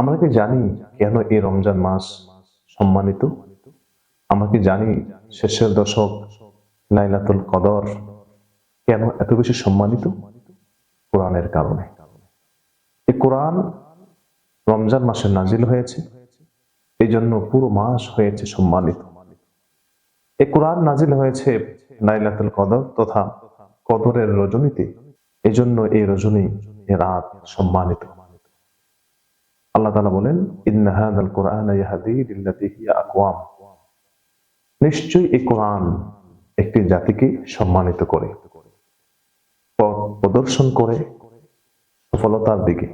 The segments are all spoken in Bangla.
আমরা কি জানি কেন এই রমজান মাস সম্মানিত? আমরা কি জানি শেষের দশক লাইলাতুল কদর কেন এত বেশি সম্মানিত? কোরআনের কারণে। এই কোরআন রমজান মাসে নাজিল হয়েছে এই জন্য পুরো মাস হয়েছে সম্মানিত। এই কোরআন নাজিল হয়েছে লাইলাতুল কদর তথা কদরের রজনীতে এই জন্য এই রজনী রাত সম্মানিত। আল্লাহ তাআলা বলেন, ইন্না হাদাল কোরআন আকওয়াম। নিশ্চয়ই এই কোরআন একটি জাতিকে সম্মানিত করে, পথ প্রদর্শন করে, সফলতার দিকে,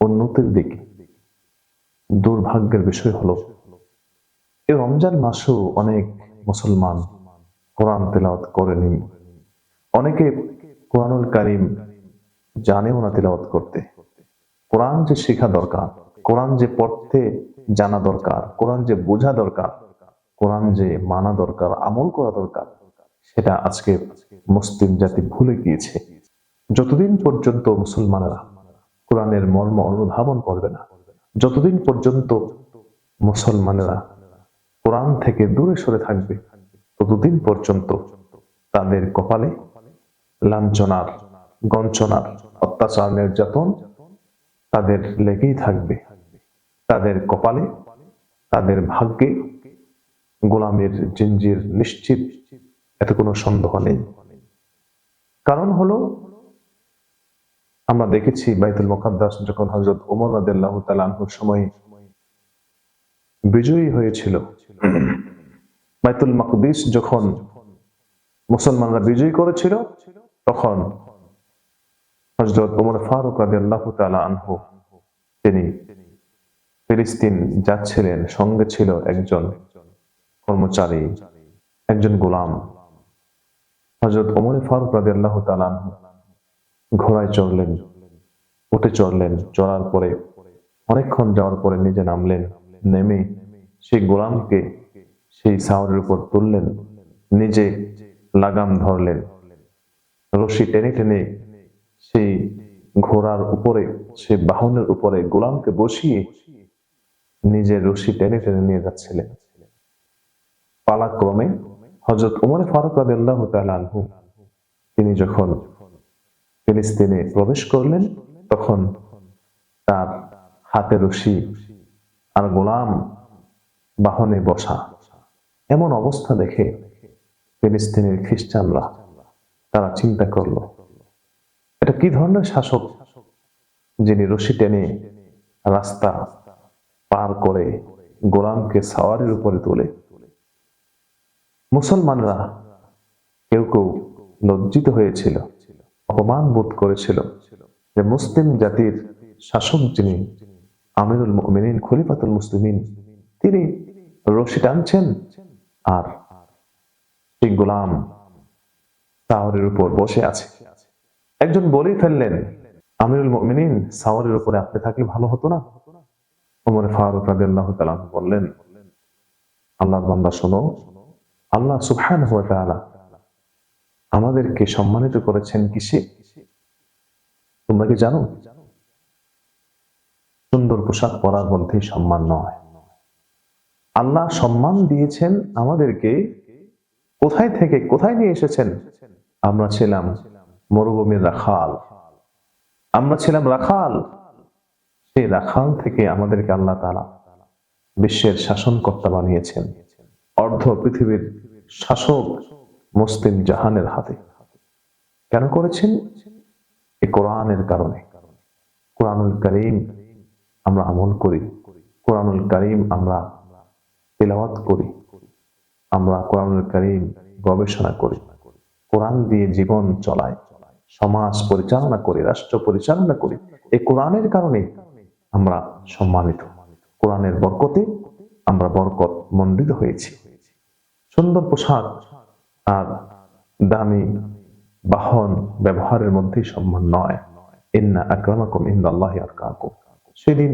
উন্নতির দিকে। দুর্ভাগ্যের বিষয় হলো, এই রমজান মাসেও অনেক মুসলমান কোরআন তেলাওয়াত করেনি। অনেকে কোরআনুল কারিম জানেও না তেলাওয়াত করতে। কোরআন যে শেখা দরকার, কোরআন যে পড়তে জানা দরকার, কোরআন যে বোঝা দরকার, কোরআন যে মানা দরকার, আমল করা দরকার, সেটা আজকে মুসলিম জাতি ভুলে গিয়েছে। যতদিন পর্যন্ত মুসলমানেরা কোরআনের মর্ম অনুধাবন করবে না, যতদিন পর্যন্ত মুসলমানেরা কোরআন থেকে দূরে সরে থাকবে, ততদিন পর্যন্ত তাদের কপালে লাঞ্ছনার গঞ্চনার অত্যাচার, নির্যাতন তাদের লেগেই থাকবে। তাদের কপালে, তাদের ভাগ্যে গোলামের জিঞ্জির নিশ্চিত, এত কোনো সন্দেহ নেই। কারণ হলো, আমরা দেখেছি বাইতুল মোকাদ্দাস যখন হজরত ওমর রাদিল্লাহ তালাহুর সময় বিজয়ী হয়েছিল, বাইতুল মাকদিস যখন মুসলমানরা বিজয়ী করেছিল, তখন হজরত ওমর ফারুক রাদিল্লাহ তালা আনহু, তিনি ফিলিস্তিন যাচ্ছিলেন, সঙ্গে ছিল একজন কর্মচারী, একজন গোলাম। হজরত ওমর ফারুক রাদিল্লাহ তালা আনহু ঘোড়ায় চড়লেন, উঠে চড়লেন, চড়ার পরে অনেকক্ষণ যাওয়ার পরে নিজে নামলেন, নেমে সেই গোলামকে সেই সাওয়ারের উপর তুললেন, নিজে লাগাম ধরলেন, রশি টেনে টেনে সেই ঘোড়ার উপরে, সে বাহনের উপরে গোলামকে বসিয়ে নিজের রশি টেনে টেনে নিয়ে যাচ্ছিলেন। পালাক্রমে হজরত উমর ফারুক রাদিয়াল্লাহু তাআলা আনহু, তিনি যখন ফিলিস্তিনে প্রবেশ করলেন, তখন তার হাতে রশি আর গোলাম বাহনে বসা এমন অবস্থা দেখে ফিলিস্তিনের খ্রিস্টানরা তারা চিন্তা করল এটা কি ধরনের শাসক যিনি রশি টেনে রাস্তা পার করে গোলামকে সাওয়ারের উপরে তোলে? মুসলমানরা কেউ কেউ লজ্জিত হয়েছিল, অপমান বোধ করেছিল যে মুসলিম জাতির শাসক যিনি আমিরুল মিনিন খলিফাতুল মুসলিমিন, তিনি রশি টানছেন আর সেই গোলাম সাওয়ারের উপর বসে আছে। একজন বলেই ফেললেন, আমিরুল মিনিন সাওয়ারের উপরে আপনি থাকলে ভালো হতো না? ওমরে ফারুক রাদিয়াল্লাহু তাআলা বললেন, আল্লাহর বান্দা, শোনো, আল্লাহ সুবহানাহু ওয়া তাআলা আমাদেরকে সম্মানিত করেছেন কিসে? তোমরা কি জানো? সুন্দর পোশাক পরার মধ্যেই সম্মান নয়। আল্লাহ সম্মান দিয়েছেন আমাদেরকে। কোথায় থেকে, কোথায় নিয়ে এসেছেন? আমরা ছিলাম মরুভূমির রাখাল। আমরা ছিলাম রাখাল। সেই রাখাল থেকে আমাদেরকে আল্লাহ তালা বিশ্বের শাসনকর্তা বানিয়েছেন। অর্ধ পৃথিবীর শাসক মুসলিম জাহানের হাতে। কেন করেছেন? এই কোরআনের কারণে। কোরআনুল করিম আমরা আমল করি। কোরআনুল করিম আমরা তেলাওয়াত করি। আমরা কোরআনুল করিম গবেষণা করি। কোরআন দিয়ে জীবন চলায়। সমাজ পরিচালনা করি, রাষ্ট্র পরিচালনা করি। এই কোরআনের কারণে আমরা সম্মানিত। কোরআনের বরকতে আমরা বরকত মণ্ডিত হয়েছি। সুন্দর পোশাক আর দামি বাহন ব্যবহারের মধ্যেই সম্মান নয়। ইন্না আকরামাকুম ইনদাল্লাহি আতকাকুম। সেদিন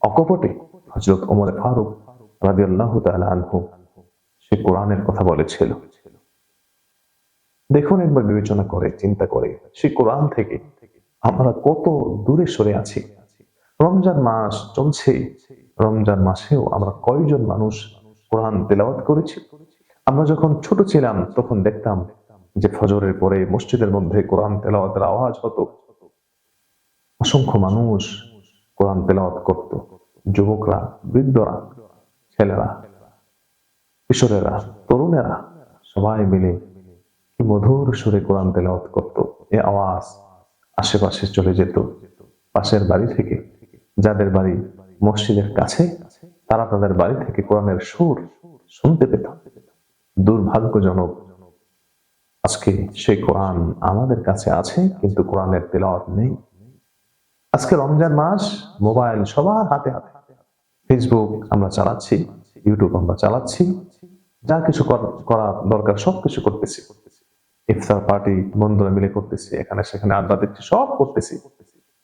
অকপটে হযরত ওমর ফারুক আনহু সে কোরআনের কথা বলেছিল। দেখুন একবার বিবেচনা করে, চিন্তা করে। সেই কোরআন থেকে আমরা কত দূরে সরে আছি। রমজান মাস চলছে। রমজান মাসেও আমরা কয়জন মানুষ কোরআন তেলাওয়াত করেছি? আমরা যখন ছোট ছিলাম, তখন দেখতাম যে ফজরের পরে মসজিদের মধ্যে কোরআন তেলাওয়াতের আওয়াজ হতো। অসংখ্য মানুষ কোরআন তেলাওয়াত করত। যুবকরা, বৃদ্ধরা, ছেলেরা, কিশোরেরা, তরুণেরা সবাই মিলে কি মধুর সুরে কোরআন তেলাওয়াত করত। এ আওয়াজ আশেপাশে চলে যেত। পাশের বাড়ি থেকে যাদের বাড়ি মসজিদের কাছে, তারা তাদের বাড়ি থেকে কোরআনের সুর শুনতে পেত। দুর্ভাগ্যজনক আজকে সেই কোরআন আমাদের কাছে আছে, কিন্তু কোরআনের তেলাওয়াত নেই। আজকে রমজান মাস, মোবাইল সবার হাতে হাতে। ফেসবুক আমরা চালাচ্ছি, ইউটিউব আমরা চালাচ্ছি। যা কিছু করা দরকার সব কিছু করতেছি। ইফতার পার্টি বন্ধুরা মিলে করতেছি, এখানে সেখানে আড্ডা দিচ্ছি, সব করতেছি।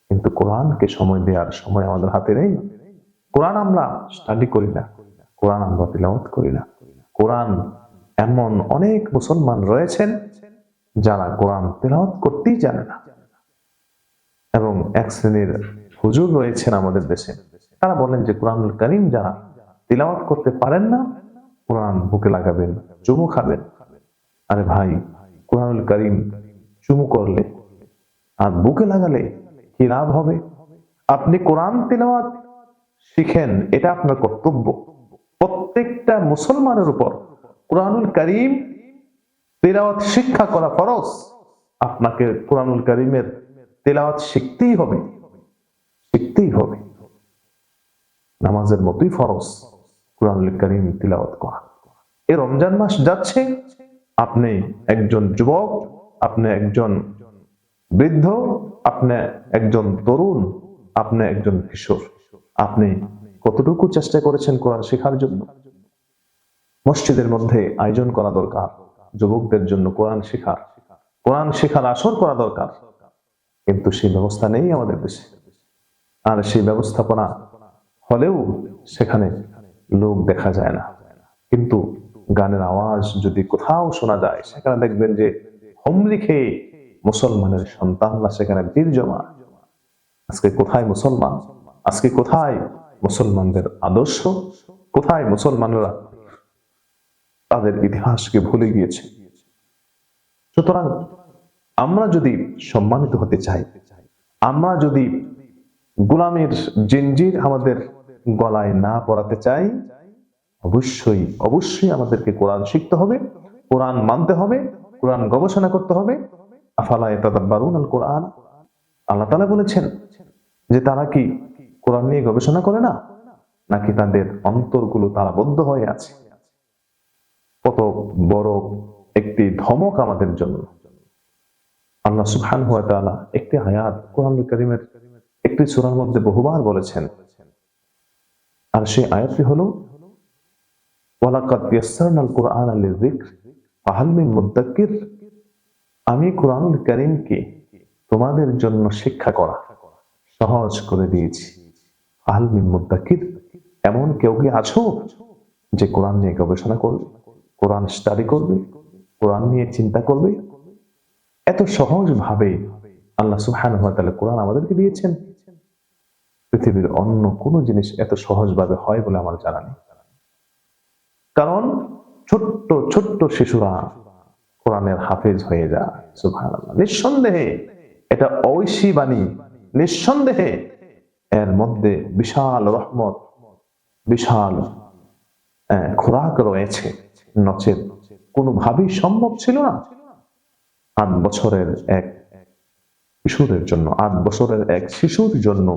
কিন্তু কোরআনকে সময় দেওয়ার সময় আমাদের হাতে নেই। কোরআন আমরা স্টাডি করি না। কোরআন আমরা তিলাওয়াত করি না। কোরআন এমন অনেক মুসলমান রয়েছেন যারা কোরআন তেলাওয়াত করতেই জানে না। এবং এক শ্রেণির হুজুর রয়েছেন আমাদের দেশে। তারা বলেন যে কোরআনুল করিম যারা তিলাওয়াত করতে পারেন না, কোরআন বুকে লাগাবেন, চুমু খাবেন। আরে ভাই কোরআনুল করিম চুমু করলে আর বুকে লাগালে কি লাভ হবে? আপনি কোরআন তিলাওয়াত শিখেন, এটা আপনার কর্তব্য। প্রত্যেকটা মুসলমানের উপর কোরআনুল করিম তেলাওয়াত শিক্ষা করা ফরজ। আপনাকে কোরআনুল করিমের তেলাওয়াত শিখতেই হবে শিখতেই হবে। নামাজের মতোই ফরজ কোরআনুল করিম তিলাওয়াত করা। এই রমজান মাস যাচ্ছে আপনি একজন যুবক, আপনি একজন বৃদ্ধ, আপনি একজন তরুণ, আপনি একজন কিশোর। আপনি কতটুকু চেষ্টা করেছেন কোরআন শেখার জন্য? মসজিদের মধ্যে আয়োজন করা দরকার, যুবকদের জন্য কোরআন শেখার কোরআন শেখার আসর করা দরকার, কিন্তু সেই ব্যবস্থা নেই আমাদের দেশে। আর সেই ব্যবস্থাপনা হলেও সেখানে লোক দেখা যায় না। কিন্তু গানের আওয়াজ যদি কোথাও শোনা যায়, সেখানে দেখবেন যে হোমলি খেয়ে মুসলমানের সন্তানরা সেখানে বীর জমা আজকে কোথায় মুসলমান? আজকে কোথায় মুসলমানদের আদর্শ? কোথায় মুসলমানরা তাদের ইতিহাসকে ভুলে গিয়েছে? সুতরাং আমরা যদি সম্মানিত হতে চাই, আমরা যদি গোলামের জিনজির আমাদের গলায় না পড়াতে চাই অবশ্যই অবশ্যই আমাদেরকে কোরআন শিখতে হবে, কোরআন মানতে হবে, কোরআন গবেষণা করতে হবে। আফালা ইয়াতাদাব্বারুন আল কোরআন? আল্লাহ তালা বলেছেন যে তারা কি কোরআন নিয়ে গবেষণা করে না? নাকি তাদের অন্তরগুলো তারা বদ্ধ হয়ে আছে? কত বড় একটি ধমক আমাদের জন্য। আল্লাহ সুবহানাহু ওয়া তাআলা একটি হায়াত কোরআন কারীমের একটি সূরার মধ্যে বহুবার বলেছেন। আর সেই আয়াতটি হলো ওয়ালাকাদ ইয়াসসারনাল কুরআনা লিযিকর, ফাহাল মিন মুদ্দাক্কির? আমি কোরআনুল কারীমকে তোমাদের জন্য শিক্ষা করা সহজ করে দিয়েছি। ফাহাল মিন মুদ্দাক্কির, এমন কেউ কি আছো যে কোরআন নিয়ে গবেষণা করবে, কোরআন স্টাডি করবে, কোরআন নিয়ে চিন্তা করবে? এত সহজ ভাবে আল্লাহ তাআলা কোরআন আমাদেরকে দিয়েছেন। পৃথিবীর অন্য কোন জিনিস এত সহজ ভাবে হয় বলে আমার জানা নেই। কারণ ছোট্ট ছোট্ট শিশুরা কোরআনের হাফেজ হয়ে যায়, সুবহানাল্লাহ। নিঃসন্দেহে এটা ঐশী বাণী। নিঃসন্দেহে এর মধ্যে বিশাল রহমত, বিশাল খোরাক রয়েছে। নচেত কোনোভাবেই সম্ভব ছিল না। আট বছরের এক কিশোরের জন্য, আট বছরের এক শিশুর জন্য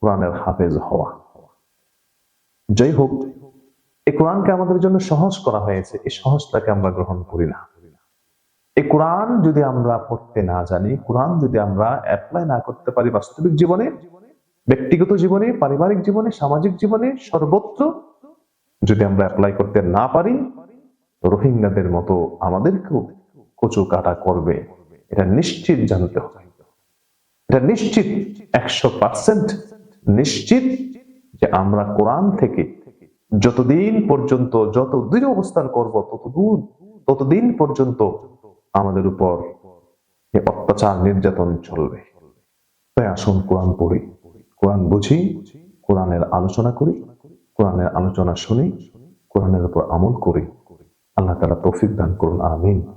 কোরআনের হাফেজ হওয়া। যাই হোক এই কোরআনকে আমাদের জন্য সহজ করা হয়েছে। এই সহজটাকে আমরা গ্রহণ করি না। এই কোরআন যদি আমরা পড়তে না জানি, কোরআন যদি আমরা অ্যাপ্লাই না করতে পারি বাস্তবিক জীবনে, ব্যক্তিগত জীবনে, পারিবারিক জীবনে, সামাজিক জীবনে, সর্বত্র যদি আমরা অ্যাপ্লাই করতে না পারি রোহিঙ্গাদের মতো আমাদেরকেও কচু কাটা করবে। এটা নিশ্চিত জানতে হবে। এটা নিশ্চিত একশো পার্সেন্ট নিশ্চিত যে আমরা কোরআন থেকে যতদিন পর্যন্ত, যত দূর অবস্থান করব ততদূর ততদিন পর্যন্ত আমাদের উপর অত্যাচার নির্যাতন চলবে। তাই আসুন কোরআন পড়ি। কোরআন বুঝি, কোরআনের আলোচনা করি, কোরআনের আলোচনা শুনি, কোরআনের উপর আমল করি। আল্লাহ তালা তৌফিক দান করুন, আমিন।